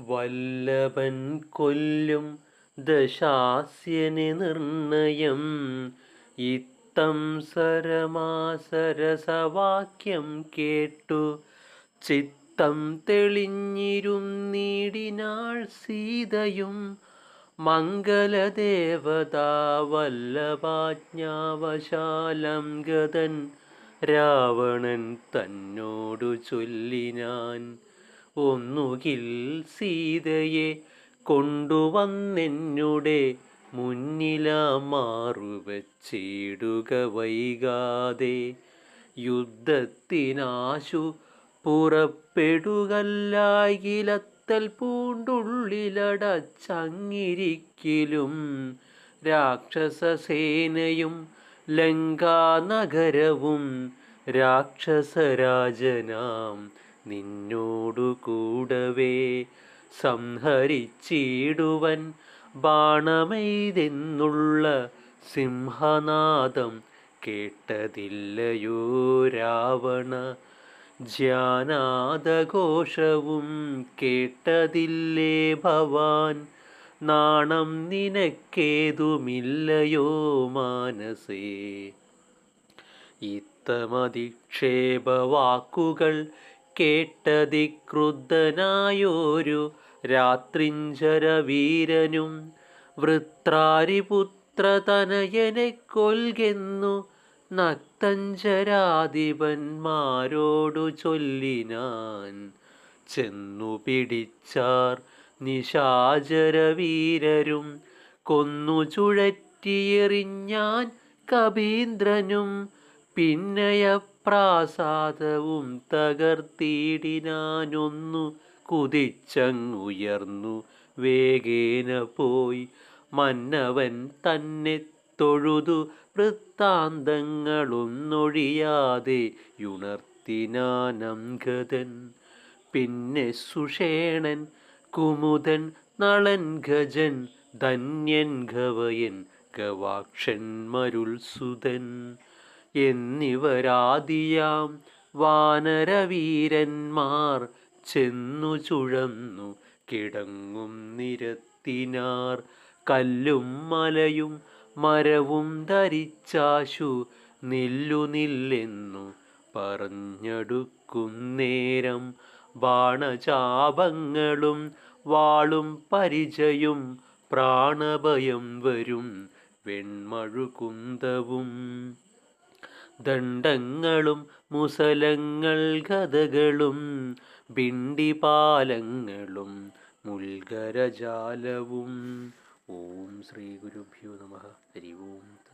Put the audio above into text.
വല്ലഭൻ കൊല്ലും ദശാസ്യന് നിർണയം. ഇത്തം സരമാസരസവാക്യം കേട്ടു. ചിത്തം തെളിഞ്ഞിരുന്നീടിനാൾ സീതയും മംഗലദേവതാ വല്ലഭാജ്ഞാവശാലം ഗതൻ രാവണൻ തന്നോടു ചൊല്ലിനാൻ ഒന്നുകിൽ സീതയെ കൊണ്ടുവന്നെന്നുടെ മുന്നിലാമാറുവച്ചിടുക വൈകാതെ. യുദ്ധത്തിനാശു പുറപ്പെടുകല്ലായിലത്തൽ പൂണ്ടുള്ളിലടച്ചങ്ങിരിക്കിലും രാക്ഷസസേനയും ലങ്കാനഗരവും രാക്ഷസരാജനാം നിന്നോടു കൂടവേ സംഹരിച്ചിടുവൻ ബാണമെയ്തെന്നുള്ള സിംഹനാദം കേട്ടതില്ലയോ രാവണ. ജ്ഞാനാദഘോഷവും കേട്ടതില്ലേ ഭവാൻ. നാണം നിനക്കേതുമില്ലയോ മാനസേ. ഇത്തമധിക്ഷേപവാക്കുകൾ കേട്ടതിക്രുദ്ധനായോരു രാത്രിഞ്ചരവീരനും വൃത്രാരിപുത്രതനയനെ കൊൽകെന്നു നക്തഞ്ചരാധിപന്മാരോടു ചൊല്ലിനാൻ. ചെന്നു പിടിച്ചാർ നിശാചരവീരരും കൊന്നു ചുഴറ്റിയെറിഞ്ഞാൻ കബീന്ദ്രനും പിന്നയപ്രാസാദവും തകർത്തിടിനാനൊന്നു കുതിച്ചങ്ങുയർന്നു. വേഗേന പോയി മന്നവൻ തന്നെ തൊഴുതു വൃത്താന്തങ്ങളൊന്നൊഴിയാതെ യുണർത്തിനാനംഗതൻ പിന്നെ സുഷേണൻ കുമുദൻ നളൻ ഗജൻ ധന്യൻ ഗവയൻ ഗവാക്ഷൻ എന്നിവരാദിയാം. വാനരവീരന്മാർ ചെന്നു ചുഴന്നു കിടങ്ങും നിരത്തിനാർ. കല്ലും മലയും മരവും ധരിച്ചാശു നില്ലുനില്ലെന്നു നില്ലെന്നു പറഞ്ഞടുക്കുന്നേരം ബാണചാപങ്ങളും വാളും പരിചയും പ്രാണഭയം വരും. വെൺമഴുകുന്തവും ദണ്ഡങ്ങളും മുസലങ്ങൾ കഥകളും ബിണ്ടിപാലങ്ങളും മുൽഗരജാലവും. ഓം ശ്രീ ഗുരുഭ്യോ നമ. ഹരി ഓം